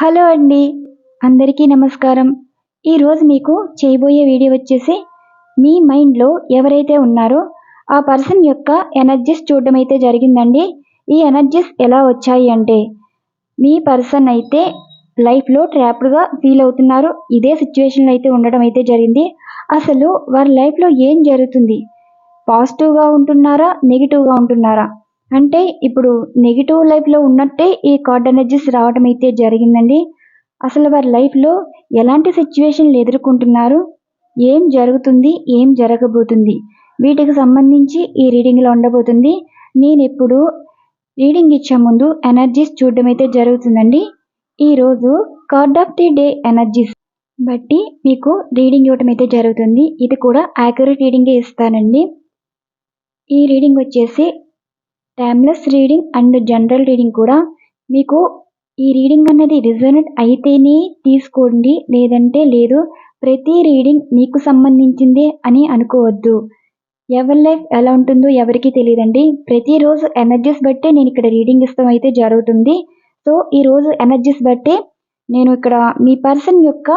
Hello అండి. అందరికీ నమస్కారం. ఈరోజు మీకు చేయబోయే వీడియో వచ్చేసి మీ మైండ్లో ఎవరైతే ఉన్నారో ఆ పర్సన్ యొక్క ఎనర్జీస్ చూడడం అయితే జరిగిందండి. ఈ ఎనర్జీస్ ఎలా వచ్చాయి అంటే మీ పర్సన్ అయితే లైఫ్లో ట్రాప్డ్గా ఫీల్ అవుతున్నారు. ఇదే సిచ్యువేషన్లో అయితే ఉండడం అయితే జరిగింది. అసలు వారి లైఫ్లో ఏం జరుగుతుంది? పాజిటివ్గా ఉంటున్నారా? నెగిటివ్గా ఉంటున్నారా? అంటే ఇప్పుడు నెగిటివ్ లైఫ్లో ఉన్నట్టే ఈ కార్డ్ ఎనర్జీస్ రావడం అయితే జరిగిందండి. అసలు వారి లైఫ్లో ఎలాంటి సిచ్యువేషన్లు ఎదుర్కొంటున్నారు? ఏం జరుగుతుంది? ఏం జరగబోతుంది? వీటికి సంబంధించి ఈ రీడింగ్లో ఉండబోతుంది. నేను ఇప్పుడు రీడింగ్ ఇచ్చే ముందు ఎనర్జీస్ చూడడం అయితే జరుగుతుందండి. ఈరోజు card of the day energies బట్టి మీకు రీడింగ్ ఇవ్వటం అయితే జరుగుతుంది. ఇది కూడా యాక్యురేట్ రీడింగే ఇస్తానండి. ఈ రీడింగ్ వచ్చేసి timeless reading and general reading కూడా మీకు ఈ రీడింగ్ అన్నది రిజనెంట్ అయితేనే తీసుకోండి లేదంటే లేదు. ప్రతి రీడింగ్ మీకు సంబంధించిందే అని అనుకోవద్దు. ఎవరి లైఫ్ ఎలా ఉంటుందో ఎవరికి తెలియదండి. ప్రతిరోజు ఎనర్జీస్ బట్టే నేను ఇక్కడ రీడింగ్ ఇస్తాం అయితే జరుగుతుంది. సో ఈరోజు ఎనర్జీస్ బట్టే నేను ఇక్కడ మీ పర్సన్ యొక్క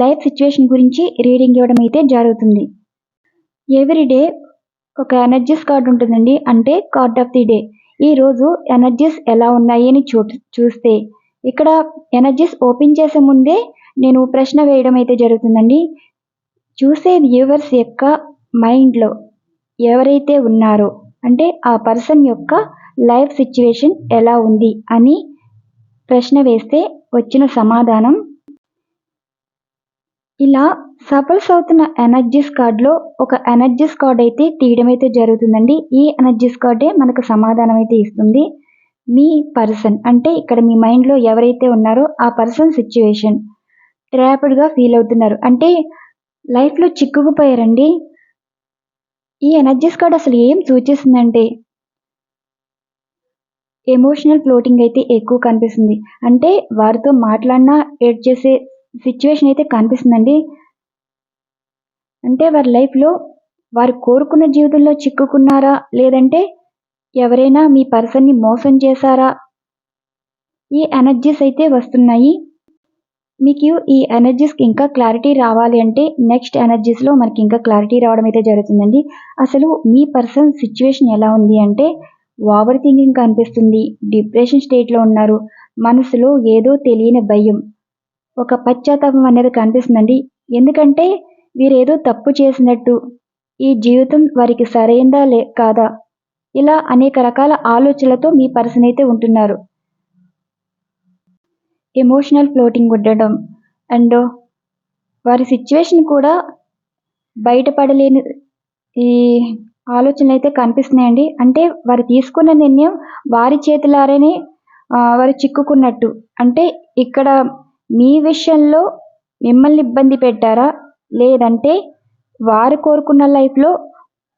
లైఫ్ సిచ్యువేషన్ గురించి రీడింగ్ ఇవ్వడం అయితే జరుగుతుంది. ఎవ్రీడే ఒక ఎనర్జీస్ కార్డ్ ఉంటుందండి. అంటే కార్డ్ ఆఫ్ ది డే. ఈరోజు ఎనర్జీస్ ఎలా ఉన్నాయి అని చూ చూస్తే ఇక్కడ ఎనర్జీస్ ఓపెన్ చేసే ముందే నేను ప్రశ్న వేయడం అయితే జరుగుతుందండి. చూసే వ్యూవర్స్ యొక్క మైండ్లో ఎవరైతే ఉన్నారో అంటే ఆ పర్సన్ యొక్క లైఫ్ సిచ్యువేషన్ ఎలా ఉంది అని ప్రశ్న వేస్తే వచ్చిన సమాధానం ఇలా సఫల్స్ అవుతున్న ఎనర్జీస్ కార్డ్లో ఒక ఎనర్జీస్ కార్డ్ అయితే తీయడం అయితే జరుగుతుందండి. ఈ ఎనర్జీస్ కార్డే మనకు సమాధానం అయితే ఇస్తుంది. మీ పర్సన్ అంటే ఇక్కడ మీ మైండ్లో ఎవరైతే ఉన్నారో ఆ పర్సన్ సిచ్యువేషన్ ట్రాపిడ్గా ఫీల్ అవుతున్నారు. అంటే లైఫ్లో చిక్కుకుపోయారండి. ఈ ఎనర్జీస్ కార్డ్ అసలు ఏం సూచిస్తుందంటే ఎమోషనల్ ఫ్లోటింగ్ అయితే ఎక్కువ కనిపిస్తుంది. అంటే వారితో మాట్లాడినా ఏడ్ చేసే సిచ్యువేషన్ అయితే కనిపిస్తుందండి. అంటే వారి లైఫ్లో వారు కోరుకున్న జీవితంలో చిక్కుకున్నారా? లేదంటే ఎవరైనా మీ పర్సన్ని మోసం చేశారా? ఈ ఎనర్జీస్ అయితే వస్తున్నాయి. మీకు ఈ ఎనర్జీస్కి ఇంకా క్లారిటీ రావాలి అంటే నెక్స్ట్ ఎనర్జీస్లో మనకి ఇంకా క్లారిటీ రావడం అయితే జరుగుతుందండి. అసలు మీ పర్సన్ సిచ్యువేషన్ ఎలా ఉంది అంటే ఓవర్ థింకింగ్ కనిపిస్తుంది. డిప్రెషన్ స్టేట్లో ఉన్నారు. మనసులో ఏదో తెలియని భయం. ఒక పశ్చాత్తాపం అనేది కనిపిస్తుందండి. ఎందుకంటే వీరేదో తప్పు చేసినట్టు ఈ జీవితం వారికి సరైందా లే కాదా? ఇలా అనేక రకాల ఆలోచనలతో మీ పర్సన్ అయితే ఉంటున్నారు. ఎమోషనల్ ఫ్లోటింగ్ ఉండడం అండ్ వారి సిచ్యువేషన్ కూడా బయటపడలేని ఈ ఆలోచనలు అయితే కనిపిస్తున్నాయండి. అంటే వారు తీసుకున్న నిర్ణయం వారి చేతులారనే వారు చిక్కుకున్నట్టు. అంటే ఇక్కడ మీ విషయంలో మిమ్మల్ని ఇబ్బంది పెట్టారా? లేదంటే వారు కోరుకున్న లైఫ్లో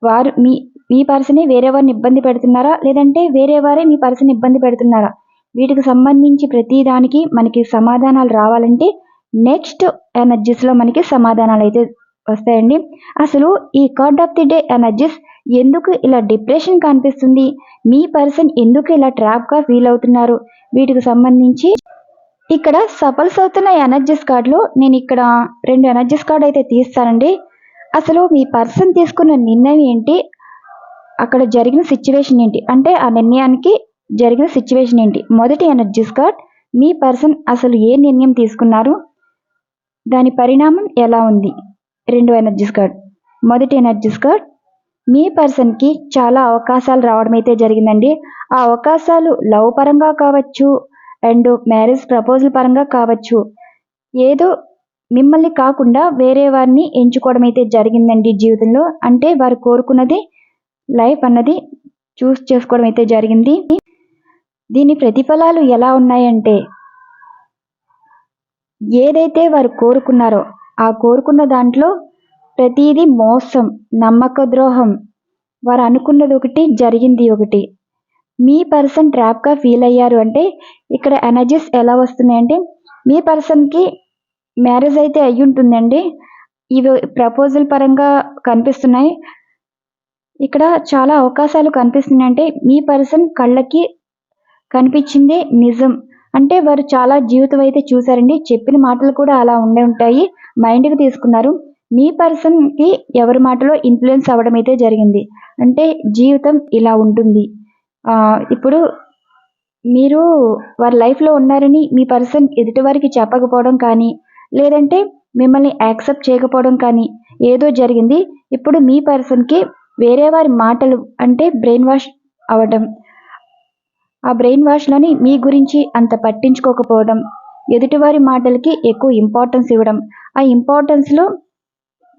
వారు మీ మీ పర్సనే వేరే వారిని ఇబ్బంది పెడుతున్నారా? లేదంటే వేరే వారే మీ పర్సన్ ఇబ్బంది పెడుతున్నారా? వీటికి సంబంధించి ప్రతి దానికి మనకి సమాధానాలు రావాలంటే నెక్స్ట్ ఎనర్జీస్లో మనకి సమాధానాలు అయితే వస్తాయండి. అసలు ఈ card of the day energies ఎందుకు ఇలా డిప్రెషన్ కనిపిస్తుంది? మీ పర్సన్ ఎందుకు ఇలా ట్రాప్గా ఫీల్ అవుతున్నారు? వీటికి సంబంధించి ఇక్కడ సఫల్స్ అవుతున్న ఎనర్జీస్ కార్డులో నేను ఇక్కడ రెండు ఎనర్జీస్ కార్డ్ అయితే తీస్తానండి. అసలు మీ పర్సన్ తీసుకున్న నిర్ణయం ఏంటి? అక్కడ జరిగిన సిచ్యువేషన్ ఏంటి? అంటే ఆ నిర్ణయానికి జరిగిన సిచ్యువేషన్ ఏంటి? మొదటి ఎనర్జీస్ కార్డ్ మీ పర్సన్ అసలు ఏ నిర్ణయం తీసుకున్నారు? దాని పరిణామం ఎలా ఉంది? రెండు ఎనర్జీస్ కార్డ్. మొదటి ఎనర్జీస్ కార్డ్ మీ పర్సన్కి చాలా అవకాశాలు రావడం అయితే జరిగిందండి. ఆ అవకాశాలు లవ్ పరంగా కావచ్చు అండ్ మ్యారేజ్ ప్రపోజల్ పరంగా కావచ్చు. ఏదో మిమ్మల్ని కాకుండా వేరే వారిని ఎంచుకోవడం అయితే జరిగిందండి జీవితంలో. అంటే వారు కోరుకున్నది లైఫ్ అన్నది చూస్ చేసుకోవడం అయితే జరిగింది. దీని ప్రతిఫలాలు ఎలా ఉన్నాయంటే ఏదైతే వారు కోరుకున్నారో ఆ కోరుకున్న దాంట్లో ప్రతిదీ మోసం నమ్మక ద్రోహం వారు అనుకున్నది ఒకటి జరిగింది ఒకటి. మీ పర్సన్ ట్రాప్గా ఫీల్ అయ్యారు అంటే ఇక్కడ ఎనర్జీస్ ఎలా వస్తున్నాయి అంటే మీ పర్సన్కి మ్యారేజ్ అయితే అయ్యి ఉంటుందండి. ఇవి ప్రపోజల్ పరంగా కనిపిస్తున్నాయి. ఇక్కడ చాలా అవకాశాలు కనిపిస్తున్నాయి అంటే మీ పర్సన్ కళ్ళకి కనిపించిందే నిజం. అంటే వారు చాలా జీవితం అయితే చూసారండి చెప్పిన మాటలు కూడా అలా ఉండే ఉంటాయి. మైండ్కి తీసుకున్నారు. మీ పర్సన్కి ఎవరి మాటలో ఇన్ఫ్లుయెన్స్ అవ్వడం అయితే జరిగింది. అంటే జీవితం ఇలా ఉంటుంది. ఇప్పుడు మీరు వారి లైఫ్లో ఉన్నారని మీ పర్సన్ ఎదుటి వారికి చెప్పకపోవడం కానీ లేదంటే మిమ్మల్ని యాక్సెప్ట్ చేయకపోవడం కానీ ఏదో జరిగింది. ఇప్పుడు మీ పర్సన్కి వేరే వారి మాటలు అంటే బ్రెయిన్ వాష్ అవ్వడం. ఆ బ్రెయిన్ వాష్లోని మీ గురించి అంత పట్టించుకోకపోవడం. ఎదుటివారి మాటలకి ఎక్కువ ఇంపార్టెన్స్ ఇవ్వడం. ఆ ఇంపార్టెన్స్లో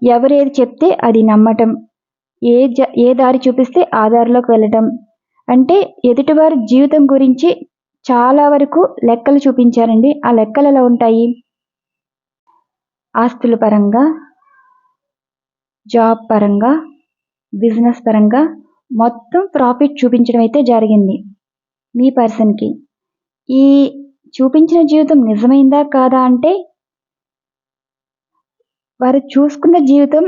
ఎవరు ఏది చెప్తే అది నమ్మటం. ఏ జ ఏ దారి చూపిస్తే ఆ దారిలోకి వెళ్ళటం. అంటే ఎదుటివారి జీవితం గురించి చాలా వరకు లెక్కలు చూపించారండి. ఆ లెక్కలు ఎలా ఉంటాయి? ఆస్తుల పరంగా జాబ్ పరంగా బిజినెస్ పరంగా మొత్తం ప్రాఫిట్ చూపించడం అయితే జరిగింది. మీ పర్సన్కి. ఈ చూపించిన జీవితం నిజమైందా కాదా అంటే వారు చూసుకున్న జీవితం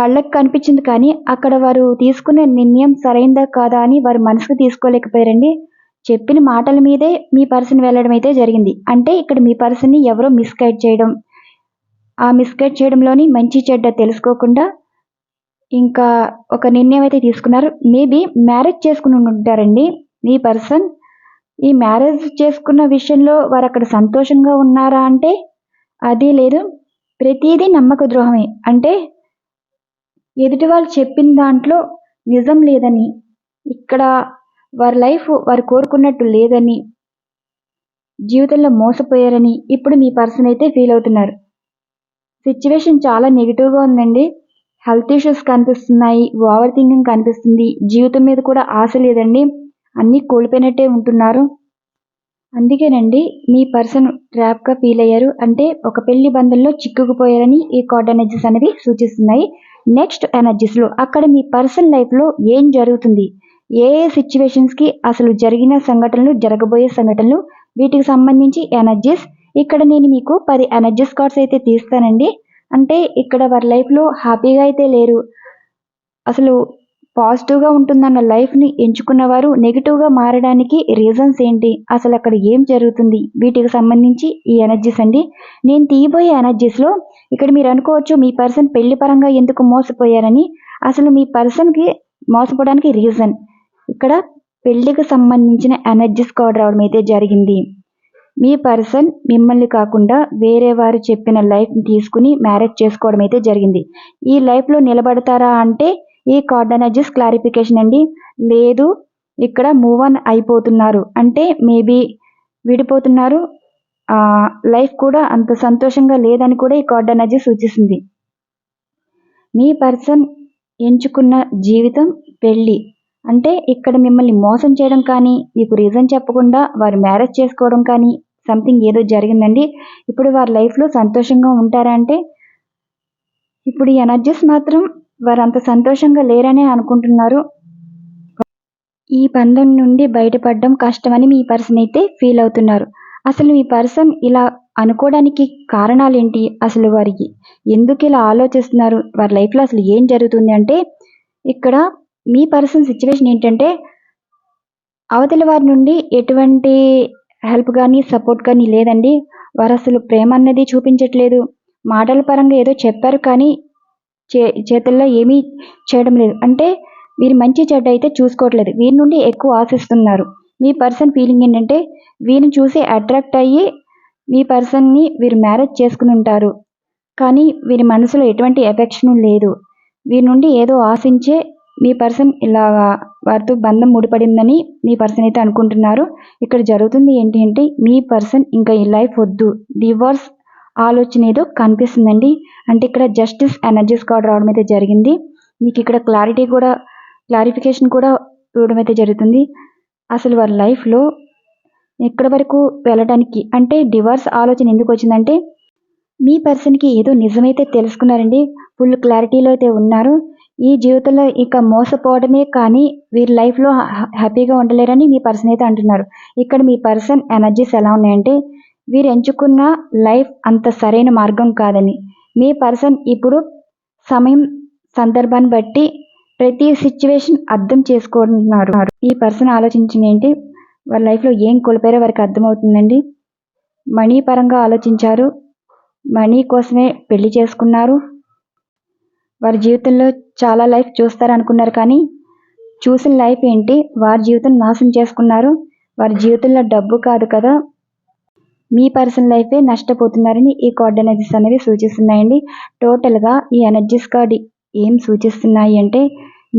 కళ్ళకు కనిపించింది కానీ అక్కడ వారు తీసుకునే నిర్ణయం సరైందా కాదా అని వారు మనసుకు తీసుకోలేకపోయారండి. చెప్పిన మాటల మీదే మీ పర్సన్ వెళ్ళడం అయితే జరిగింది. అంటే ఇక్కడ మీ పర్సన్ని ఎవరో మిస్గైడ్ చేయడం. ఆ మిస్గైడ్ చేయడంలోని మంచి చెడ్డ తెలుసుకోకుండా ఇంకా ఒక నిర్ణయం అయితే తీసుకున్నారు. మేబీ మ్యారేజ్ చేసుకుని ఉంటారండి మీ పర్సన్. ఈ మ్యారేజ్ చేసుకున్న విషయంలో వారు అక్కడ సంతోషంగా ఉన్నారా అంటే అది లేదు. ప్రతిదీ నమ్మక ద్రోహమే. అంటే ఎదుటి వాళ్ళు చెప్పిన దాంట్లో నిజం లేదని ఇక్కడ వారి లైఫ్ వారు కోరుకున్నట్టు లేదని జీవితంలో మోసపోయారని ఇప్పుడు మీ పర్సన్ అయితే ఫీల్ అవుతున్నారు. సిచ్యువేషన్ చాలా నెగిటివ్గా ఉందండి. హెల్త్ ఇష్యూస్ కనిపిస్తున్నాయి ఓవర్ థింకింగ్ కనిపిస్తుంది జీవితం మీద కూడా ఆశ లేదండి. అన్నీ కోల్పోయినట్టే ఉంటున్నారు. అందుకేనండి మీ పర్సన్ ట్రాప్గా ఫీల్ అయ్యారు. అంటే ఒక పెళ్ళి బంధంలో చిక్కుకుపోయారని ఈ కార్డ్ ఎనర్జీస్ అనేవి సూచిస్తున్నాయి. నెక్స్ట్ ఎనర్జీస్లో అక్కడ మీ పర్సనల్ లైఫ్లో ఏం జరుగుతుంది? ఏ ఏ సిచ్యువేషన్స్కి అసలు జరిగిన సంఘటనలు జరగబోయే సంఘటనలు వీటికి సంబంధించి ఎనర్జీస్ ఇక్కడ నేను మీకు పది ఎనర్జీస్ కార్డ్స్ అయితే తీస్తానండి. అంటే ఇక్కడ వారి లైఫ్లో హ్యాపీగా అయితే లేరు. అసలు పాజిటివ్గా ఉంటుందన్న లైఫ్ని ఎంచుకున్నవారు నెగిటివ్గా మారడానికి రీజన్స్ ఏంటి? అసలు అక్కడ ఏం జరుగుతుంది? వీటికి సంబంధించి ఈ ఎనర్జీస్ అండి. నేను తీయబోయే ఎనర్జీస్లో ఇక్కడ మీరు అనుకోవచ్చు మీ పర్సన్ పెళ్ళి పరంగా ఎందుకు మోసపోయారని. అసలు మీ పర్సన్కి మోసపోవడానికి రీజన్. ఇక్కడ పెళ్ళికి సంబంధించిన ఎనర్జీస్ కార్డ్ రావడం అయితే జరిగింది. మీ పర్సన్ మిమ్మల్ని కాకుండా వేరే వారు చెప్పిన లైఫ్ని తీసుకుని మ్యారేజ్ చేసుకోవడం అయితే జరిగింది. ఈ లైఫ్లో నిలబడతారా అంటే ఈ కార్డ్ క్లారిఫికేషన్ అండి. లేదు ఇక్కడ మూవ్ ఆన్ అయిపోతున్నారు. అంటే మేబీ విడిపోతున్నారు. లైఫ్ కూడా అంత సంతోషంగా లేదని కూడా ఈ కార్డ్ సూచిస్తుంది. మీ పర్సన్ ఎంచుకున్న జీవితం పెళ్ళి. అంటే ఇక్కడ మిమ్మల్ని మోసం చేయడం కానీ మీకు రీజన్ చెప్పకుండా వారు మ్యారేజ్ చేసుకోవడం కానీ సంథింగ్ ఏదో జరిగిందండి. ఇప్పుడు వారి లైఫ్లో సంతోషంగా ఉంటారా అంటే ఇప్పుడు ఈ ఎనర్జీస్ మాత్రం వారు అంత సంతోషంగా లేరనే అనుకుంటున్నారు. ఈ బంధం నుండి బయటపడడం కష్టమని మీ పర్సన్ అయితే ఫీల్ అవుతున్నారు. అసలు మీ పర్సన్ ఇలా అనుకోవడానికి కారణాలు ఏంటి అసలు వారికి ఎందుకు ఇలా ఆలోచిస్తున్నారు? వారి లైఫ్లో అసలు ఏం జరుగుతుంది అంటే ఇక్కడ మీ పర్సన్ సిచ్యువేషన్ ఏంటంటే అవతలి వారి నుండి ఎటువంటి హెల్ప్ కానీ సపోర్ట్ కానీ లేదండి. వారు అసలు ప్రేమ అన్నది చూపించట్లేదు. మాటల పరంగా ఏదో చెప్పారు కానీ చే చేతుల్లో ఏమీ చేయడం లేదు. అంటే వీరు మంచి చెడ్డ అయితే చూసుకోవట్లేదు. వీరి నుండి ఎక్కువ ఆశిస్తున్నారు. మీ పర్సన్ ఫీలింగ్ ఏంటంటే వీరిని చూసి అట్రాక్ట్ అయ్యి మీ పర్సన్ని వీరు మ్యారేజ్ చేసుకుని ఉంటారు. కానీ వీరి మనసులో ఎటువంటి ఎఫెక్షన్ లేదు. వీరి నుండి ఏదో ఆశించే మీ పర్సన్ ఇలాగా వారితో బంధం ముడిపడిందని మీ పర్సన్ అయితే అనుకుంటున్నారు. ఇక్కడ జరుగుతుంది ఏంటి అంటే మీ పర్సన్ ఇంకా ఈ లైఫ్ వద్దు. డివోర్స్ ఆలోచన ఏదో కనిపిస్తుందండి. అంటే ఇక్కడ జస్టిస్ ఎనర్జీస్ కార్డ్ రావడం అయితే జరిగింది. మీకు ఇక్కడ క్లారిటీ కూడా క్లారిఫికేషన్ కూడా ఇవ్వడం అయితే జరుగుతుంది. అసలు వారి లైఫ్లో ఎక్కడి వరకు వెళ్ళడానికి అంటే డివర్స్ ఆలోచన ఎందుకు వచ్చిందంటే మీ పర్సన్కి ఏదో నిజమైతే తెలుసుకున్నారండి. ఫుల్ క్లారిటీలో అయితే ఉన్నారు. ఈ జీవితంలో ఇక మోసపోవడమే కానీ వీరి లైఫ్లో హ్యాపీగా ఉండలేరని మీ పర్సన్ అయితే అంటున్నారు. ఇక్కడ మీ పర్సన్ ఎనర్జీస్ ఎలా ఉన్నాయంటే వీరు ఎంచుకున్న లైఫ్ అంత సరైన మార్గం కాదని. మీ పర్సన్ ఇప్పుడు సమయం సందర్భాన్ని బట్టి ప్రతి సిచ్యువేషన్ అర్థం చేసుకుంటున్నారు. ఈ పర్సన్ ఆలోచించింది ఏంటి? వారి లైఫ్లో ఏం కోల్పోయారో వారికి అర్థమవుతుందండి. మనీ పరంగా ఆలోచించారు. మనీ కోసమే పెళ్ళి చేసుకున్నారు. వారి జీవితంలో చాలా లైఫ్ చూస్తారు అనుకున్నారు కానీ చూసిన లైఫ్ ఏంటి? వారి జీవితం నాశనం చేసుకున్నారు. వారి జీవితంలో డబ్బు కాదు కదా. మీ పర్సనల్ లైఫే నష్టపోతున్నారని ఈ కోఆర్డినేటర్స్ అనేవి సూచిస్తున్నాయండి. టోటల్గా ఈ ఎనర్జీస్ కార్డ్ ఏం సూచిస్తున్నాయి అంటే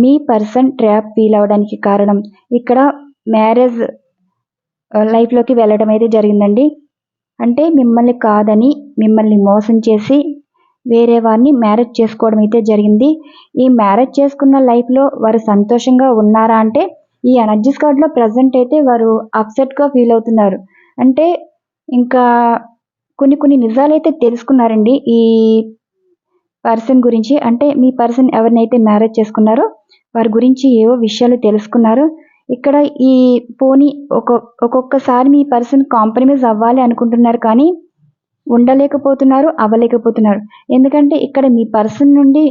మీ పర్సన్ ట్రాప్ ఫీల్ అవడానికి కారణం. ఇక్కడ మ్యారేజ్ లైఫ్లోకి వెళ్ళడం అయితే జరిగిందండి. అంటే మిమ్మల్ని కాదని మిమ్మల్ని మోసం చేసి వేరే వారిని మ్యారేజ్ చేసుకోవడం అయితే జరిగింది. ఈ మ్యారేజ్ చేసుకున్న లైఫ్లో వారు సంతోషంగా ఉన్నారా అంటే ఈ ఎనర్జీస్ కార్డ్లో ప్రజెంట్ అయితే వారు అప్సెట్గా ఫీల్ అవుతున్నారు. అంటే ఇంకా కొన్ని కొన్ని నిజాలు అయితే తెలుసుకున్నారండి ఈ పర్సన్ గురించి. అంటే మీ పర్సన్ ఎవరినైతే మ్యారేజ్ చేసుకున్నారో వారి గురించి ఏవో విషయాలు తెలుసుకున్నారు. ఇక్కడ ఈ పోనీ ఒక్కొక్కసారి మీ పర్సన్ కాంప్రమైజ్ అవ్వాలి అనుకుంటున్నారు కానీ ఉండలేకపోతున్నారు అవ్వలేకపోతున్నారు. ఎందుకంటే ఇక్కడ మీ పర్సన్ నుండి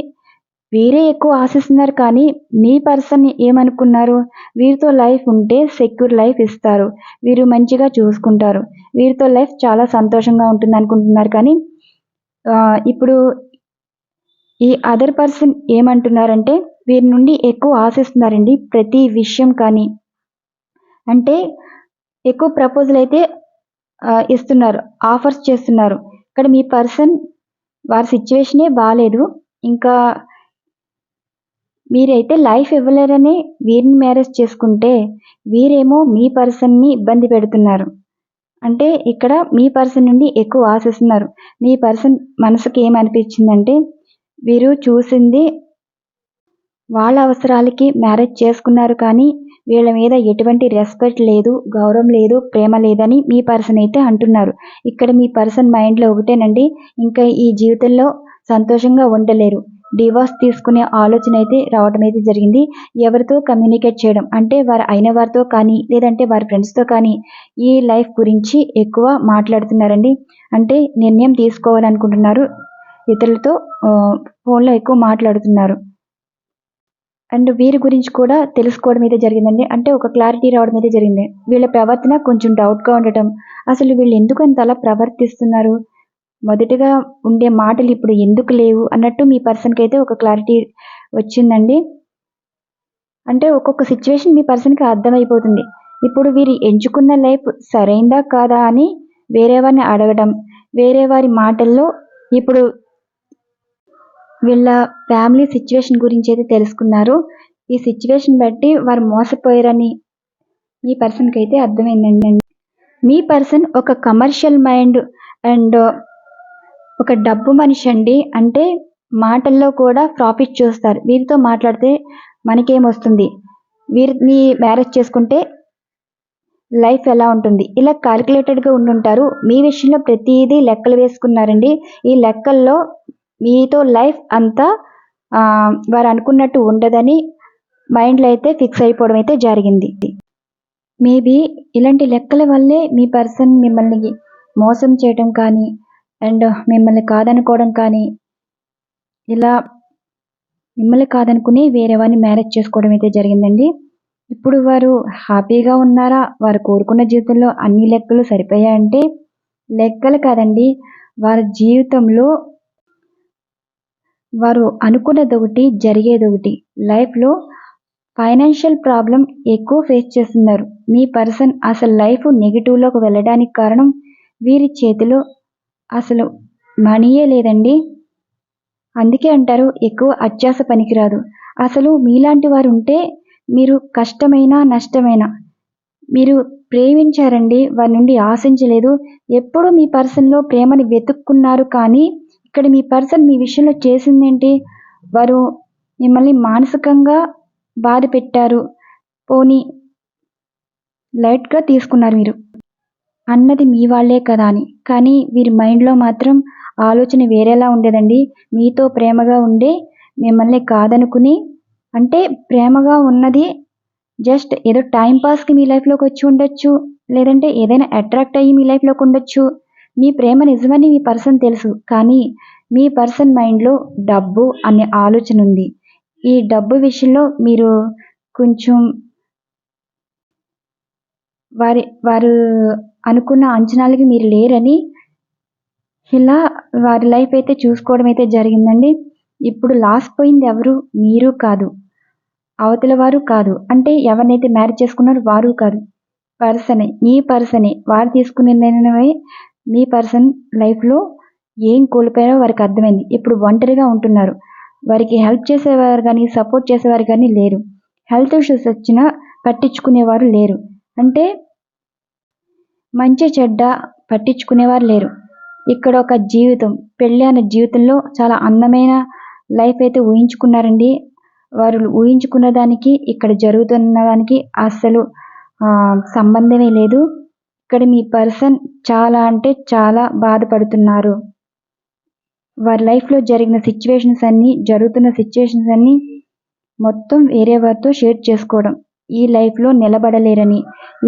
వేరే ఎక్కువ ఆశిస్తున్నారు కానీ మీ పర్సన్ ఏమనుకున్నారు? వీరితో లైఫ్ ఉంటే సెక్యూర్ లైఫ్ ఇస్తారు. వీరు మంచిగా చూసుకుంటారు. వీరితో లైఫ్ చాలా సంతోషంగా ఉంటుంది అనుకుంటున్నారు కానీ ఇప్పుడు ఈ అదర్ పర్సన్ ఏమంటున్నారంటే వీరి నుండి ఎక్కువ ఆశిస్తున్నారండి ప్రతి విషయం కానీ. అంటే ఎక్కువ ప్రపోజల్ అయితే ఇస్తున్నారు ఆఫర్స్ చేస్తున్నారు. ఇక్కడ మీ పర్సన్ వారి సిచ్యువేషనే బాగాలేదు ఇంకా మీరైతే లైఫ్ ఇవ్వలేరని వీరిని మ్యారేజ్ చేసుకుంటే వీరేమో మీ పర్సన్ని ఇబ్బంది పెడుతున్నారు. అంటే ఇక్కడ మీ పర్సన్ నుండి ఎక్కువ ఆశిస్తున్నారు. మీ పర్సన్ మనసుకి ఏమనిపించిందంటే వీరు చూసింది వాళ్ళ అవసరాలకి మ్యారేజ్ చేసుకున్నారు కానీ వీళ్ళ మీద ఎటువంటి రెస్పెక్ట్ లేదు గౌరవం లేదు ప్రేమ లేదని మీ పర్సన్ అయితే అంటున్నారు. ఇక్కడ మీ పర్సన్ మైండ్లో ఒకటేనండి ఇంకా ఈ జీవితంలో సంతోషంగా ఉండలేరు. డివోర్స్ తీసుకునే ఆలోచన అయితే రావడం అయితే జరిగింది. ఎవరితో కమ్యూనికేట్ చేయడం? అంటే వారు అయిన వారితో కానీ లేదంటే వారి ఫ్రెండ్స్తో కానీ ఈ లైఫ్ గురించి ఎక్కువ మాట్లాడుతున్నారండి. అంటే నిర్ణయం తీసుకోవాలనుకుంటున్నారు. ఇతరులతో ఫోన్లో ఎక్కువ మాట్లాడుతున్నారు. అండ్ వీరి గురించి కూడా తెలుసుకోవడం అయితే జరిగిందండి. అంటే ఒక క్లారిటీ రావడం అయితే జరిగింది. వీళ్ళ ప్రవర్తన కొంచెం డౌట్గా ఉండటం. అసలు వీళ్ళు ఎందుకు అంత అలా ప్రవర్తిస్తున్నారు? మొదటగా ఉండే మాటలు ఇప్పుడు ఎందుకు లేవు అన్నట్టు మీ పర్సన్కి అయితే ఒక క్లారిటీ వచ్చిందండి. అంటే ఒక్కొక్క సిచ్యువేషన్ మీ పర్సన్కి అర్థమైపోతుంది. ఇప్పుడు వీరు ఎంచుకున్న లైఫ్ సరైందా కాదా అని వేరే వారిని అడగడం వేరే వారి మాటల్లో ఇప్పుడు వీళ్ళ ఫ్యామిలీ సిచ్యువేషన్ గురించి అయితే తెలుసుకున్నారు. ఈ సిచ్యువేషన్ బట్టి వారు మోసపోయారని మీ పర్సన్కి అయితే అర్థమైందండి. మీ పర్సన్ ఒక కమర్షియల్ మైండ్ అండ్ ఒక డబ్బు మనిషి అండి అంటే మాటల్లో కూడా ప్రాఫిట్ చూస్తారు. వీరితో మాట్లాడితే మనకేమొస్తుంది వీరిని మ్యారేజ్ చేసుకుంటే లైఫ్ ఎలా ఉంటుంది? ఇలా క్యాలిక్యులేటెడ్గా ఉండుంటారు. మీ విషయంలో ప్రతిదీ లెక్కలు వేసుకున్నారండి. ఈ లెక్కల్లో మీతో లైఫ్ అంతా వారు అనుకున్నట్టు ఉండదని మైండ్లో అయితే ఫిక్స్ అయిపోవడం అయితే జరిగింది. మేబీ ఇలాంటి లెక్కల వల్లే మీ పర్సన్ మిమ్మల్ని మోసం చేయడం కానీ అండ్ మిమ్మల్ని కాదనుకోవడం కానీ ఇలా మిమ్మల్ని కాదనుకుని వేరే వారిని మ్యారేజ్ చేసుకోవడం అయితే జరిగిందండి. ఇప్పుడు వారు హ్యాపీగా ఉన్నారా? వారు కోరుకున్న జీవితంలో అన్ని లెక్కలు సరిపోయాయంటే లెక్కలు కాదండి. వారి జీవితంలో వారు అనుకున్నది ఒకటి జరిగేది ఒకటి లైఫ్లో ఫైనాన్షియల్ ప్రాబ్లం ఎక్కువ ఫేస్ చేస్తున్నారు. మీ పర్సన్ అసలు లైఫ్ నెగిటివ్లోకి వెళ్ళడానికి కారణం వీరి చేతిలో అసలు మనీయే లేదండి. అందుకే అంటారు ఎక్కువ అత్యాస పనికిరాదు. అసలు మీలాంటి వారు ఉంటే మీరు కష్టమైనా నష్టమైనా మీరు ప్రేమించారండి వారి నుండి ఆశించలేదు. ఎప్పుడు మీ పర్సన్లో ప్రేమని వెతుక్కున్నారు కానీ ఇక్కడ మీ పర్సన్ మీ విషయంలో చేసిందేంటి? వారు మిమ్మల్ని మానసికంగా బాధ పెట్టారు పోనీ లైట్గా తీసుకున్నారు మీరు. అన్నది మీ వాళ్ళే కదా అని. కానీ వీరి మైండ్లో మాత్రం ఆలోచన వేరేలా ఉండేదండి. మీతో ప్రేమగా ఉండే మిమ్మల్ని కాదనుకుని అంటే ప్రేమగా ఉన్నది జస్ట్ ఏదో టైం పాస్కి మీ లైఫ్లోకి వచ్చి ఉండొచ్చు లేదంటే ఏదైనా అట్రాక్ట్ అయ్యి మీ లైఫ్లోకి ఉండొచ్చు. మీ ప్రేమ నిజమని మీ పర్సన్ తెలుసు కానీ మీ పర్సన్ మైండ్లో డబ్బు అనే ఆలోచన ఉంది. ఈ డబ్బు విషయంలో మీరు కొంచెం వారి వారు అనుకున్న అంచనాలకి మీరు లేరని ఇలా వారి లైఫ్ అయితే చూసుకోవడం అయితే జరిగిందండి. ఇప్పుడు లాస్ పోయింది ఎవరు? మీరు కాదు. అవతల వారు కాదు. అంటే ఎవరినైతే మ్యారేజ్ చేసుకున్నారో వారు కాదు. పర్సనే. మీ పర్సనే. వారు తీసుకునే నిర్ణయమే మీ పర్సన్ లైఫ్లో ఏం కోల్పోయారో వారికి అర్థమైంది. ఇప్పుడు ఒంటరిగా ఉంటున్నారు. వారికి హెల్ప్ చేసేవారు కానీ సపోర్ట్ చేసేవారు కానీ లేరు. హెల్త్ ఇష్యూస్ వచ్చినా పట్టించుకునేవారు లేరు. అంటే మంచి చెడ్డ పట్టించుకునేవారు లేరు. ఇక్కడ ఒక జీవితం పెళ్ళి అనే జీవితంలో చాలా అందమైన లైఫ్ అయితే ఊహించుకున్నారండి. వారు ఊహించుకున్న దానికి ఇక్కడ జరుగుతున్న దానికి అస్సలు సంబంధమే లేదు. ఇక్కడ మీ పర్సన్ చాలా అంటే చాలా బాధపడుతున్నారు. వారి లైఫ్లో జరిగిన సిచ్యువేషన్స్ అన్నీ జరుగుతున్న సిచ్యువేషన్స్ అన్నీ మొత్తం వేరే వారితో షేర్ చేసుకోవడం. ఈ లైఫ్లో నిలబడలేరని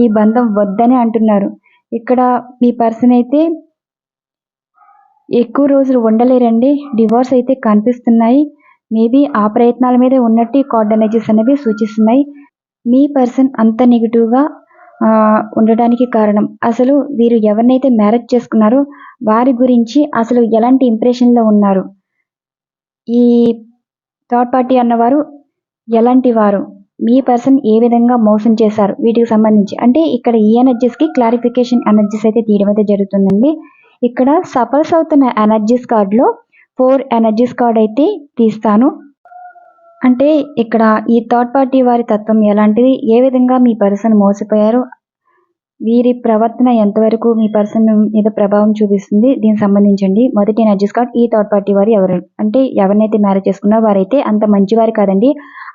ఈ బంధం వద్దని అంటున్నారు. ఇక్కడ మీ పర్సన్ అయితే ఎక్కువ రోజులు ఉండలేరండి. డివోర్స్ అయితే కనిపిస్తున్నాయి. మేబీ ఆ ప్రయత్నాల మీదే ఉన్నట్టు ఈ కార్డ్ ఎనర్జీస్ అనేవి సూచిస్తున్నాయి. మీ పర్సన్ అంత నెగిటివ్గా ఉండడానికి కారణం. అసలు వీరు ఎవరినైతే మ్యారేజ్ చేసుకున్నారో వారి గురించి అసలు ఎలాంటి ఇంప్రెషన్లో ఉన్నారు? ఈ థర్డ్ పార్టీ అన్నవారు ఎలాంటి వారు? మీ పర్సన్ ఏ విధంగా మోసం చేశారు వీటికి సంబంధించి. అంటే ఇక్కడ ఈ ఎనర్జీస్కి క్లారిఫికేషన్ ఎనర్జీస్ అయితే తీయడం అయితే జరుగుతుందండి. ఇక్కడ సఫల్స్ అవుతున్న ఎనర్జీస్ కార్డులో ఫోర్ ఎనర్జీస్ కార్డ్ అయితే తీస్తాను. అంటే ఇక్కడ ఈ థర్డ్ పార్టీ వారి తత్వం ఎలాంటిది ఏ విధంగా మీ పర్సన్ మోసపోయారు వీరి ప్రవర్తన ఎంతవరకు మీ పర్సన్ మీద ప్రభావం చూపిస్తుంది దీనికి సంబంధించండి. మొదటి ఎనర్జీస్ కార్డ్ ఈ థర్డ్ పార్టీ వారు ఎవరు? అంటే ఎవరినైతే మ్యారేజ్ చేసుకున్నారో వారైతే అంత మంచివారు కాదండి.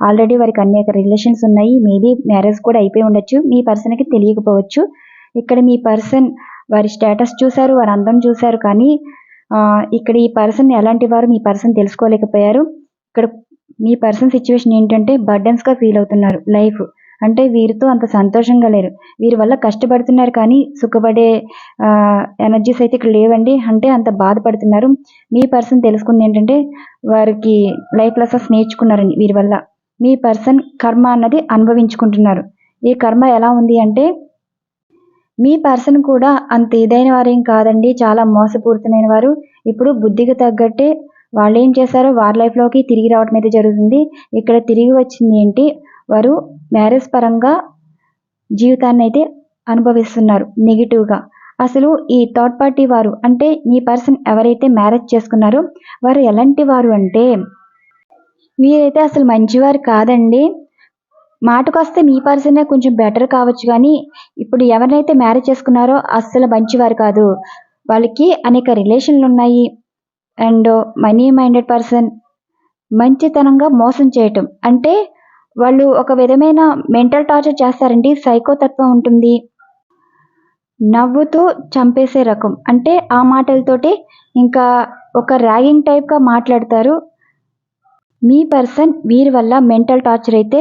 ఆల్రెడీ వారికి అనేక రిలేషన్స్ ఉన్నాయి. మేబీ మ్యారేజ్ కూడా అయిపోయి ఉండొచ్చు. మీ పర్సన్కి తెలియకపోవచ్చు. ఇక్కడ మీ పర్సన్ వారి స్టేటస్ చూశారు వారి అందం చూశారు కానీ ఇక్కడ ఈ పర్సన్ ఎలాంటి వారు మీ పర్సన్ తెలుసుకోలేకపోయారు. ఇక్కడ మీ పర్సన్ సిచ్యువేషన్ ఏంటంటే బర్డెన్స్గా ఫీల్ అవుతున్నారు. లైఫ్ అంటే వీరితో అంత సంతోషంగా లేరు. వీరి వల్ల కష్టపడుతున్నారు కానీ సుఖపడే ఎనర్జీస్ అయితే ఇక్కడ లేవండి. అంటే అంత బాధపడుతున్నారు. మీ పర్సన్ తెలుసుకుంది ఏంటంటే వారికి లైఫ్ లెసన్స్ నేర్చుకున్నారని వీరి వల్ల. మీ పర్సన్ కర్మ అన్నది అనుభవించుకుంటున్నారు. ఈ కర్మ ఎలా ఉంది అంటే మీ పర్సన్ కూడా అంత ఇదైన వారేం కాదండి చాలా మోసపూరితమైన వారు. ఇప్పుడు బుద్ధికి తగ్గట్టే వాళ్ళు ఏం చేశారో వారి లైఫ్లోకి తిరిగి రావడం అయితే జరుగుతుంది. ఇక్కడ తిరిగి వచ్చింది ఏంటి వారు మ్యారేజ్ పరంగా జీవితాన్ని అయితే అనుభవిస్తున్నారు నెగిటివ్గా అసలు ఈ థర్డ్ పార్టీ వారు అంటే మీ పర్సన్ ఎవరైతే మ్యారేజ్ చేసుకున్నారో వారు ఎలాంటి వారు అంటే వీరైతే అసలు మంచివారు కాదండి. మాటకొస్తే మీ పర్సనే కొంచెం బెటర్ కావచ్చు కానీ ఇప్పుడు ఎవరినైతే మ్యారేజ్ చేసుకున్నారో అస్సలు మంచివారు కాదు. వాళ్ళకి అనేక రిలేషన్లు ఉన్నాయి. అండ్ మనీ మైండెడ్ పర్సన్ మంచితనంగా మోసం చేయటం. అంటే వాళ్ళు ఒక విధమైన మెంటల్ టార్చర్ చేస్తారండి. సైకోతత్వం ఉంటుంది. నవ్వుతూ చంపేసే రకం. అంటే ఆ మాటలతోటి ఇంకా ఒక ర్యాగింగ్ టైప్గా మాట్లాడతారు. మీ పర్సన్ వీరి వల్ల మెంటల్ టార్చర్ అయితే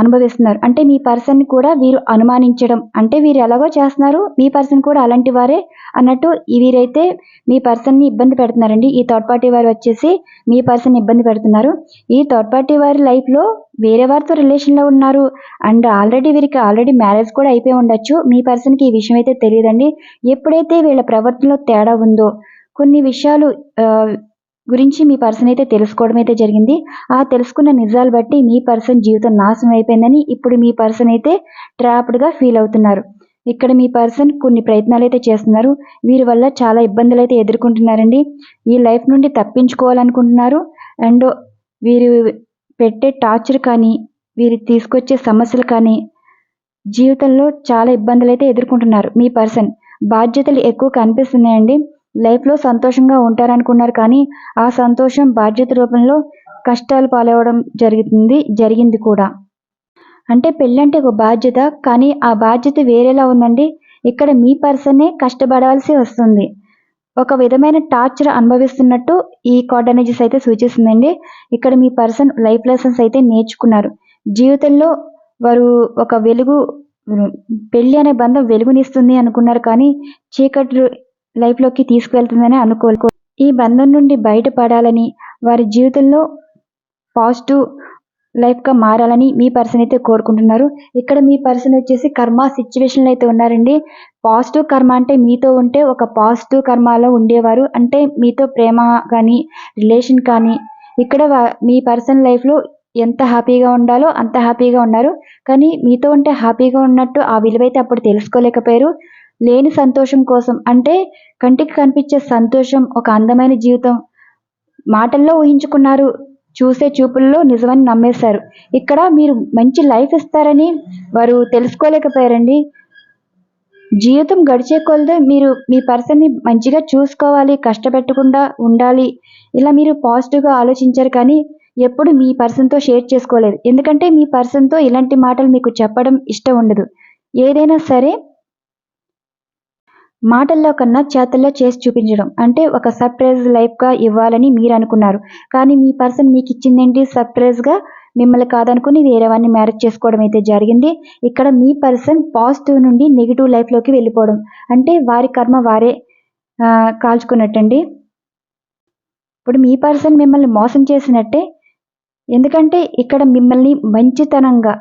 అనుభవిస్తున్నారు. అంటే మీ పర్సన్ కూడా వీరు అనుమానించడం. అంటే వీరు ఎలాగో చేస్తున్నారు మీ పర్సన్ కూడా అలాంటి వారే అన్నట్టు వీరైతే మీ పర్సన్ని ఇబ్బంది పెడుతున్నారండి. ఈ థర్డ్ పార్టీ వారు వచ్చేసి మీ పర్సన్ ఇబ్బంది పెడుతున్నారు. ఈ థర్డ్ పార్టీ వారి లైఫ్లో వేరే వారితో రిలేషన్లో ఉన్నారు. అండ్ ఆల్రెడీ వీరికి ఆల్రెడీ మ్యారేజ్ కూడా అయిపోయి ఉండొచ్చు. మీ పర్సన్కి ఈ విషయం అయితే తెలియదండి. ఎప్పుడైతే వీళ్ళ ప్రవర్తనలో తేడా ఉందో కొన్ని విషయాలు గురించి మీ పర్సన్ అయితే తెలుసుకోవడం అయితే జరిగింది. ఆ తెలుసుకున్న నిజాలు బట్టి మీ పర్సన్ జీవితం నాశనం అయిపోయిందని ఇప్పుడు మీ పర్సన్ అయితే ట్రాప్డ్గా ఫీల్ అవుతున్నారు. ఇక్కడ మీ పర్సన్ కొన్ని ప్రయత్నాలు అయితే చేస్తున్నారు. వీరి వల్ల చాలా ఇబ్బందులు అయితే ఎదుర్కొంటున్నారండి. ఈ లైఫ్ నుండి తప్పించుకోవాలనుకుంటున్నారు. అండ్ వీరు పెట్టే టార్చర్ కానీ వీరు తీసుకొచ్చే సమస్యలు కానీ జీవితంలో చాలా ఇబ్బందులు అయితే ఎదుర్కొంటున్నారు మీ పర్సన్. బాధ్యతలు ఎక్కువ కనిపిస్తున్నాయండి. లైఫ్లో సంతోషంగా ఉంటారనుకున్నారు కానీ ఆ సంతోషం బాధ్యత రూపంలో కష్టాలు పాలవడం జరుగుతుంది జరిగింది కూడా. అంటే పెళ్ళంటే ఒక బాధ్యత కానీ ఆ బాధ్యత వేరేలా ఉందండి. ఇక్కడ మీ పర్సనే కష్టపడవలసి వస్తుంది. ఒక విధమైన టార్చర్ అనుభవిస్తున్నట్టు ఈ కార్డ్ ఎనర్జీస్ అయితే సూచిస్తుందండి. ఇక్కడ మీ పర్సన్ లైఫ్ లెసన్స్ అయితే నేర్చుకున్నారు. జీవితంలో వారు ఒక వెలుగు పెళ్ళి అనే బంధం వెలుగునిస్తుంది అనుకున్నారు కానీ చీకటి లైఫ్లోకి తీసుకువెళ్తుందని అనుకోలేదు ఈ బంధం నుండి బయటపడాలని వారి జీవితంలో పాజిటివ్ లైఫ్గా మారాలని మీ పర్సన్ అయితే కోరుకుంటున్నారు. ఇక్కడ మీ పర్సన్ వచ్చేసి కర్మ సిచ్యువేషన్లో అయితే ఉన్నారండి. పాజిటివ్ కర్మ అంటే మీతో ఉంటే ఒక పాజిటివ్ కర్మలో ఉండేవారు. అంటే మీతో ప్రేమ కానీ రిలేషన్ కానీ ఇక్కడ మీ పర్సన్ లైఫ్లో ఎంత హ్యాపీగా ఉండాలో అంత హ్యాపీగా ఉన్నారు. కానీ మీతో ఉంటే హ్యాపీగా ఉన్నట్టు ఆ విలువైతే అప్పుడు తెలుసుకోలేకపోయారు. లేని సంతోషం కోసం. అంటే కంటికి కనిపించే సంతోషం ఒక అందమైన జీవితం. మాటల్లో ఊహించుకున్నారు చూసే చూపుల్లో నిజమని నమ్మేశారు. ఇక్కడ మీరు మంచి లైఫ్ ఇస్తారని వారు తెలుసుకోలేకపోయారండి. జీవితం గడిచే కొలదే మీరు మీ పర్సన్ని మంచిగా చూసుకోవాలి కష్టపెట్టకుండా ఉండాలి. ఇలా మీరు పాజిటివ్గా ఆలోచించారు కానీ ఎప్పుడు మీ పర్సన్తో షేర్ చేసుకోలేదు. ఎందుకంటే మీ పర్సన్తో ఇలాంటి మాటలు మీకు చెప్పడం ఇష్టం ఉండదు. ఏదైనా సరే మాటల్లో కన్నా చేతల్లో చేసి చూపించడం. అంటే ఒక సర్ప్రైజ్ లైఫ్గా ఇవ్వాలని మీరు అనుకున్నారు కానీ మీ పర్సన్ మీకు ఇచ్చిందేంటి సర్ప్రైజ్గా మిమ్మల్ని కాదనుకుని వేరే వాడిని మ్యారేజ్ చేసుకోవడం అయితే జరిగింది. ఇక్కడ మీ పర్సన్ పాజిటివ్ నుండి నెగిటివ్ లైఫ్లోకి వెళ్ళిపోవడం. అంటే వారి కర్మ వారే కాల్చుకున్నట్టండి. ఇప్పుడు మీ పర్సన్ మిమ్మల్ని మోసం చేసినట్టే. ఎందుకంటే ఇక్కడ మిమ్మల్ని మంచితనంగా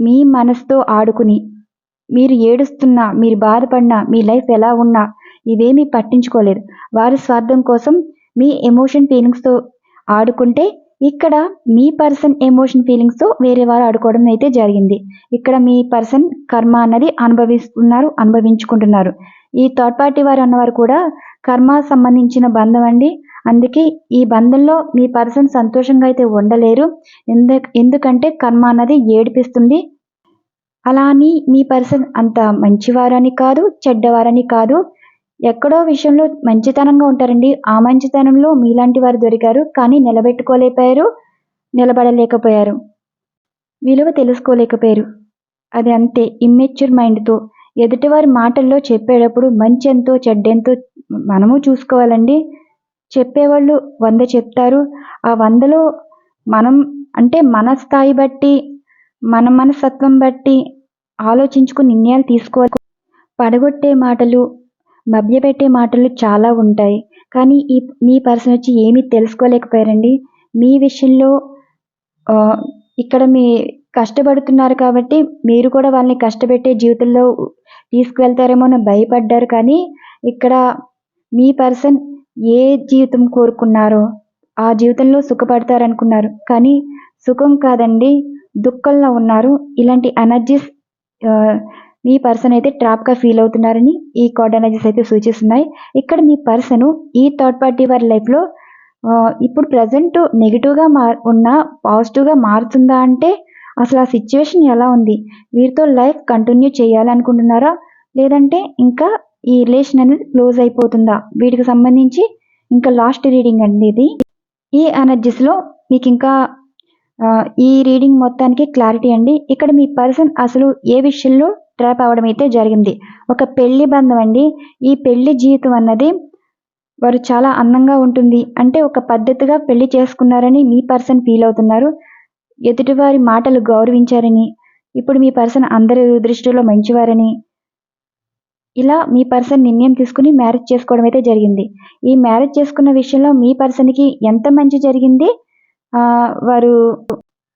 మీ మనసుతో ఆడుకుని మీరు ఏడుస్తున్నా మీరు బాధపడినా మీ లైఫ్ ఎలా ఉన్నా ఇవేమీ పట్టించుకోలేదు. వారి స్వార్థం కోసం మీ ఎమోషన్ ఫీలింగ్స్తో ఆడుకుంటే ఇక్కడ మీ పర్సన్ ఎమోషన్ ఫీలింగ్స్తో వేరే వారు ఆడుకోవడం అయితే జరిగింది. ఇక్కడ మీ పర్సన్ కర్మ అన్నది అనుభవిస్తున్నారు అనుభవించుకుంటున్నారు. ఈ థర్డ్ పార్టీ వారు అన్నవారు కూడా కర్మ సంబంధించిన బంధం అండి. అందుకే ఈ బంధంలో మీ పర్సన్ సంతోషంగా అయితే ఉండలేరు. ఎందుకంటే కర్మ అన్నది ఏడిపిస్తుంది అలా అని మీ పర్సన్ అంత మంచివారని కాదు చెడ్డవారని కాదు. ఎక్కడో విషయంలో మంచితనంగా ఉంటారండి. ఆ మంచితనంలో మీలాంటి వారు దొరికారు కానీ నిలబెట్టుకోలేకపోయారు నిలబడలేకపోయారు. విలువ తెలుసుకోలేకపోయారు. అది అంతే ఇమ్మెచ్యూర్ మైండ్తో ఎదుటివారి మాటల్లో చెప్పేటప్పుడు మంచి ఎంతో చెడ్డెంతో మనము చూసుకోవాలండి. చెప్పేవాళ్ళు వంద చెప్తారు. ఆ వందలో మనం అంటే మన స్థాయి బట్టి మన మనస్తత్వం బట్టి ఆలోచించుకుని నిర్ణయాలు తీసుకోవాలి. పడగొట్టే మాటలు మభ్యపెట్టే మాటలు చాలా ఉంటాయి. కానీ ఈ మీ పర్సన్ వచ్చి ఏమీ తెలుసుకోలేకపోయారండి? మీ విషయంలో ఇక్కడ మీ కష్టపడుతున్నారు కాబట్టి మీరు కూడా వాళ్ళని కష్టపెట్టే జీవితంలో తీసుకువెళ్తారేమో అని భయపడ్డారు. కానీ ఇక్కడ మీ పర్సన్ ఏ జీవితం కోరుకున్నారో ఆ జీవితంలో సుఖపడతారనుకున్నారు. కానీ సుఖం కాదండి. దుఃఖంలో ఉన్నారు. ఇలాంటి ఎనర్జీస్ మీ పర్సన్ అయితే ట్రాప్గా ఫీల్ అవుతున్నారని ఈ కార్డ్ ఎనర్జీస్ అయితే సూచిస్తున్నాయి. ఇక్కడ మీ పర్సన్ ఈ థర్డ్ పార్టీ వారి లైఫ్లో ఇప్పుడు ప్రజెంట్ నెగిటివ్గా మా ఉన్న పాజిటివ్గా మారుతుందా అంటే అసలు ఆ సిచ్యువేషన్ ఎలా ఉంది? వీరితో లైఫ్ కంటిన్యూ చేయాలనుకుంటున్నారా? లేదంటే ఇంకా ఈ రిలేషన్ అనేది క్లోజ్ అయిపోతుందా? వీటికి సంబంధించి ఇంకా లాస్ట్ రీడింగ్ అండి ఇది. ఈ ఎనర్జీస్లో మీకు ఇంకా ఈ రీడింగ్ మొత్తానికి క్లారిటీ అండి. ఇక్కడ మీ పర్సన్ అసలు ఏ విషయంలో ట్రాప్ అవ్వడం అయితే జరిగింది. ఒక పెళ్ళి బంధం అండి. ఈ పెళ్ళి జీవితం అన్నది వారు చాలా అందంగా ఉంటుంది. అంటే ఒక పద్ధతిగా పెళ్ళి చేసుకున్నారని మీ పర్సన్ ఫీల్ అవుతున్నారు. ఎదుటివారి మాటలు గౌరవించారని ఇప్పుడు మీ పర్సన్ అందరి దృష్టిలో మంచివారని ఇలా మీ పర్సన్ నిర్ణయం తీసుకుని మ్యారేజ్ చేసుకోవడం అయితే జరిగింది. ఈ మ్యారేజ్ చేసుకున్న విషయంలో మీ పర్సన్కి ఎంత మంచి జరిగింది? వారు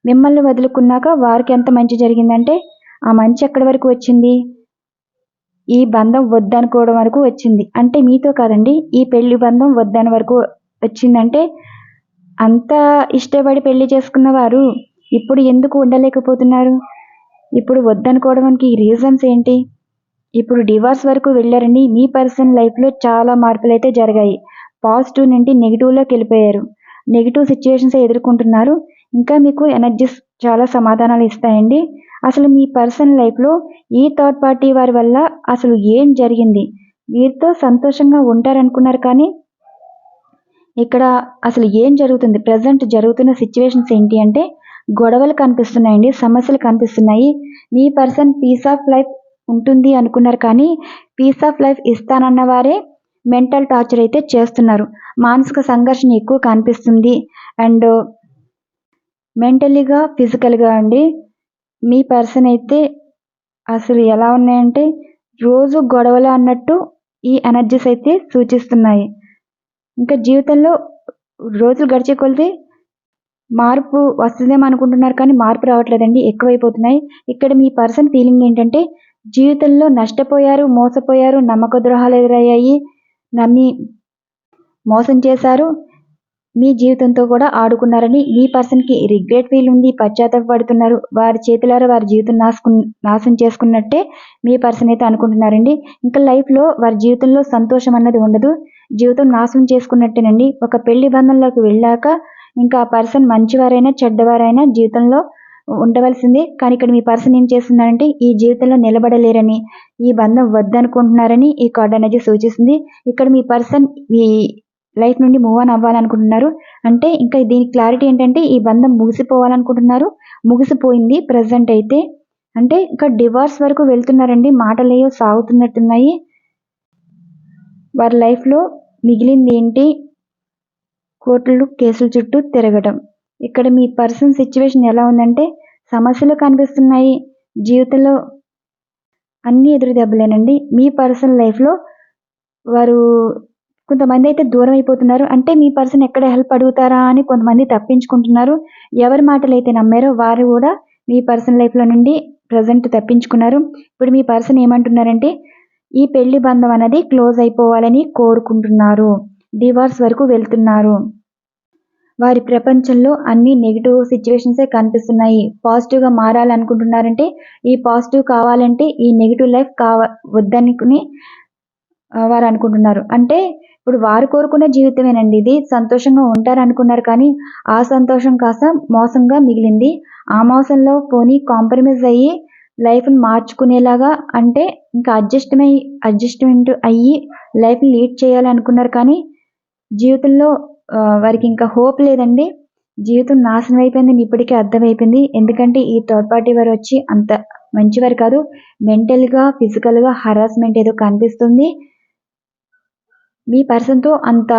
మిమ్మల్ని వదులుకున్నాక వారికి ఎంత మంచి జరిగిందంటే ఆ మంచి ఎక్కడి వరకు వచ్చింది? ఈ బంధం వద్దనుకోవడం వరకు వచ్చింది. అంటే మీతో కాదండి ఈ పెళ్ళి బంధం వద్దని వరకు వచ్చిందంటే అంత ఇష్టపడి పెళ్ళి చేసుకున్న వారు ఇప్పుడు ఎందుకు ఉండలేకపోతున్నారు? ఇప్పుడు వద్దనుకోవడానికి రీజన్స్ ఏంటి? ఇప్పుడు డివోర్స్ వరకు వెళ్ళారండి మీ పర్సన్ లైఫ్లో చాలా మార్పులు అయితే జరిగాయి. పాజిటివ్ నుండి నెగిటివ్లోకి వెళ్ళిపోయారు. నెగిటివ్ సిచ్యువేషన్స్ ఎదుర్కొంటున్నారు? ఇంకా మీకు ఎనర్జీస్ చాలా సమాధానాలు ఇస్తాయండి. అసలు మీ పర్సనల్ లైఫ్లో ఈ థర్డ్ పార్టీ వారి వల్ల అసలు ఏం జరిగింది? వీరితో సంతోషంగా ఉంటారనుకున్నారు కానీ ఇక్కడ అసలు ఏం జరుగుతుంది? ప్రజెంట్ జరుగుతున్న సిచ్యువేషన్స్ ఏంటి అంటే గొడవలు కనిపిస్తున్నాయండి సమస్యలు కనిపిస్తున్నాయి. మీ పర్సన్ పీస్ ఆఫ్ లైఫ్ ఉంటుంది అనుకున్నారు కానీ పీస్ ఆఫ్ లైఫ్ ఇస్తానన్న వారే మెంటల్ టార్చర్ అయితే చేస్తున్నారు. మానసిక సంఘర్షణ ఎక్కువ కనిపిస్తుంది. అండ్ మెంటలీగా ఫిజికల్గా అండి మీ పర్సన్ అయితే అసలు ఎలా ఉన్నాయంటే రోజు గొడవలు అన్నట్టు ఈ ఎనర్జీస్ అయితే సూచిస్తున్నాయి. ఇంకా జీవితంలో రోజులు గడిచే కొలిది మార్పు వస్తుందేమో అనుకుంటున్నారు కానీ మార్పు రావట్లేదండి ఎక్కువైపోతున్నాయి. ఇక్కడ మీ పర్సన్ ఫీలింగ్ ఏంటంటే జీవితంలో నష్టపోయారు మోసపోయారు నమ్మక ద్రోహాలు ఎదురయ్యాయి నమ్మి మోసం చేశారు. మీ జీవితంతో కూడా ఆడుకున్నారని మీ పర్సన్కి రిగ్రెట్ ఫీల్ ఉంది పశ్చాత్తాపడుతున్నారు వారి చేతులారా వారి జీవితం నాశకు నాశనం చేసుకున్నట్టే మీ పర్సన్ అయితే అనుకుంటున్నారండి. ఇంకా లైఫ్లో వారి జీవితంలో సంతోషం అన్నది ఉండదు. జీవితం నాశనం చేసుకున్నట్టేనండి. ఒక పెళ్ళి బంధంలోకి వెళ్ళాక ఇంకా ఆ పర్సన్ మంచివారైనా చెడ్డవారైనా జీవితంలో ఉండవలసిందే. కానీ ఇక్కడ మీ పర్సన్ ఏం చేస్తున్నారంటే ఈ జీవితంలో నిలబడలేరని ఈ బంధం వద్దనుకుంటున్నారని ఈ కార్డ్ అనేది సూచిస్తుంది. ఇక్కడ మీ పర్సన్ ఈ లైఫ్ నుండి మూవ్ ఆన్ అవ్వాలనుకుంటున్నారు. అంటే ఇంకా దీని క్లారిటీ ఏంటంటే ఈ బంధం ముగిసిపోవాలనుకుంటున్నారు. ముగిసిపోయింది ప్రజెంట్ అయితే. అంటే ఇంకా డివార్స్ వరకు వెళ్తున్నారండి. మాటలేయో సాగుతున్నట్టున్నాయి. వారి లైఫ్లో మిగిలింది ఏంటి? కోర్టులు కేసుల చుట్టూ తిరగడం ఇక్కడ మీ పర్సన్ సిచ్యువేషన్ ఎలా ఉందంటే సమస్యలు కనిపిస్తున్నాయి జీవితంలో అన్ని ఎదురు దెబ్బలేనండి. మీ పర్సన్ లైఫ్లో వారు కొంతమంది అయితే దూరం అయిపోతున్నారు. అంటే మీ పర్సన్ ఎక్కడ హెల్ప్ అడుగుతారా అని కొంతమంది తప్పించుకుంటున్నారు. ఎవరి మాటలు అయితే నమ్మారో వారు కూడా మీ పర్సన్ లైఫ్లో నుండి ప్రజెంట్ తప్పించుకున్నారు. ఇప్పుడు మీ పర్సన్ ఏమంటున్నారంటే ఈ పెళ్ళి బంధం అనేది క్లోజ్ అయిపోవాలని కోరుకుంటున్నారు. డివార్స్ వరకు వెళ్తున్నారు. వారి ప్రపంచంలో అన్ని నెగిటివ్ సిచ్యువేషన్సే కనిపిస్తున్నాయి. పాజిటివ్గా మారాలనుకుంటున్నారంటే ఈ పాజిటివ్ కావాలంటే ఈ నెగిటివ్ లైఫ్ కావ వద్దనుకుని వారు అనుకుంటున్నారు అంటే ఇప్పుడు వారు కోరుకున్న జీవితమేనండి. ఇది సంతోషంగా ఉంటారు అనుకున్నారు కానీ ఆ సంతోషం కాస్త మోసంగా మిగిలింది. ఆ మోసంలో పోనీ కాంప్రమైజ్ అయ్యి లైఫ్ని మార్చుకునేలాగా అంటే ఇంకా అడ్జస్ట్మై అడ్జస్ట్మెంట్ అయ్యి లైఫ్ని లీడ్ చేయాలనుకున్నారు కానీ జీవితంలో వారికి ఇంకా హోప్ లేదండి. జీవితం నాశనం అయిపోయిందని ఇప్పటికే అర్థమైపోయింది. ఎందుకంటే ఈ థర్డ్ పార్టీ వారు వచ్చి అంత మంచివారు కాదు మెంటల్గా ఫిజికల్గా హరాస్మెంట్ ఏదో కనిపిస్తుంది. మీ పర్సన్తో అంత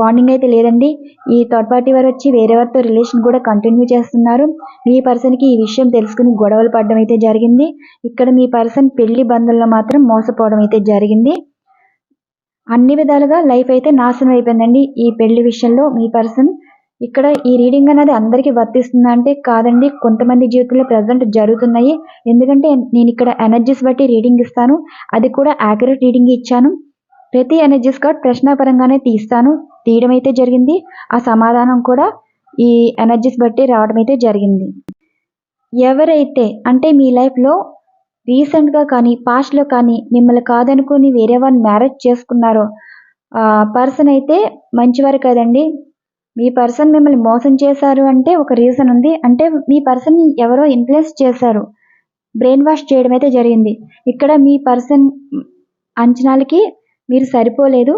బాండింగ్ అయితే లేదండి. ఈ థర్డ్ పార్టీ వారు వచ్చి వేరే వారితో రిలేషన్ కూడా కంటిన్యూ చేస్తున్నారు. మీ పర్సన్కి ఈ విషయం తెలుసుకుని గొడవలు పడడం అయితే జరిగింది. ఇక్కడ మీ పర్సన్ పెళ్ళి బంధంలో మాత్రం మోసపోవడం అయితే జరిగింది. అన్ని విధాలుగా లైఫ్ అయితే నాశనం అయిపోయిందండి ఈ పెళ్ళి విషయంలో మీ పర్సన్. ఇక్కడ ఈ రీడింగ్ అనేది అందరికీ వర్తిస్తుందా అంటే కాదండి కొంతమంది జీవితంలో ప్రజెంట్ జరుగుతున్నాయి. ఎందుకంటే నేను ఇక్కడ ఎనర్జీస్ బట్టి రీడింగ్ ఇస్తాను అది కూడా యాక్యురేట్ రీడింగ్ ఇచ్చాను. ప్రతి ఎనర్జీస్ కార్డ్ ప్రశ్నాపరంగానే తీస్తాను తీయడం అయితే జరిగింది. ఆ సమాధానం కూడా ఈ ఎనర్జీస్ బట్టి రావడం అయితే జరిగింది. ఎవరైతే అంటే మీ లైఫ్లో రీసెంట్గా కానీ పాస్ట్లో కానీ మిమ్మల్ని కాదనుకుని వేరే వన్ మ్యారేజ్ చేసుకున్నారో పర్సన్ అయితే మంచివారు కదండి. మీ పర్సన్ మిమ్మల్ని మోసం చేశారు అంటే ఒక రీజన్ ఉంది. అంటే మీ పర్సన్ ఎవరో ఇన్ఫ్లుయెన్స్ చేశారు. బ్రెయిన్ వాష్ చేయడం అయితే జరిగింది. ఇక్కడ మీ పర్సన్ అంచనాలకి మీరు సరిపోలేదు.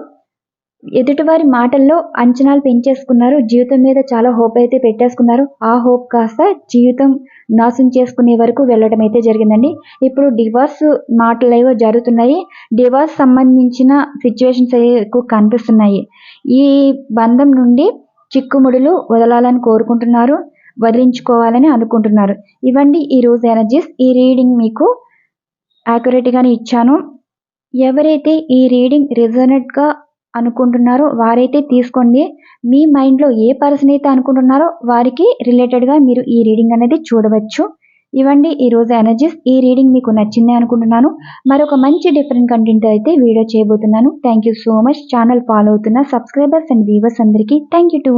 ఎదుటివారి మాటల్లో అంచనాలు పెంచేసుకున్నారు. జీవితం మీద చాలా హోప్ అయితే పెట్టేసుకున్నారు. ఆ హోప్ కాస్త జీవితం నాశనం చేసుకునే వరకు వెళ్ళడం అయితే జరిగిందండి. ఇప్పుడు డివార్స్ మాటలు ఏవో జరుగుతున్నాయి. డివార్స్ సంబంధించిన సిచ్యువేషన్స్ ఎక్కువ కనిపిస్తున్నాయి. ఈ బంధం నుండి చిక్కుముడులు వదలాలని కోరుకుంటున్నారు వదిలించుకోవాలని అనుకుంటున్నారు. ఇవ్వండి ఈరోజు ఎనర్జీస్ ఈ రీడింగ్ మీకు యాక్యురేట్గానే ఇచ్చాను. ఎవరైతే ఈ రీడింగ్ రిజనెట్గా అనుకుంటున్నారో వారైతే తీసుకోండి. మీ మైండ్లో ఏ పర్సన్ అయితే అనుకుంటున్నారో వారికి రిలేటెడ్గా మీరు ఈ రీడింగ్ అనేది చూడవచ్చు. ఇవ్వండి ఈరోజు ఎనర్జీస్. ఈ రీడింగ్ మీకు నచ్చింది అనుకుంటున్నాను. మరొక మంచి డిఫరెంట్ కంటెంట్ అయితే వీడియో చేయబోతున్నాను. Thank you so much. Channel follow అవుతున్న సబ్స్క్రైబర్స్ అండ్ వ్యూవర్స్ అందరికీ థ్యాంక్ యూ టు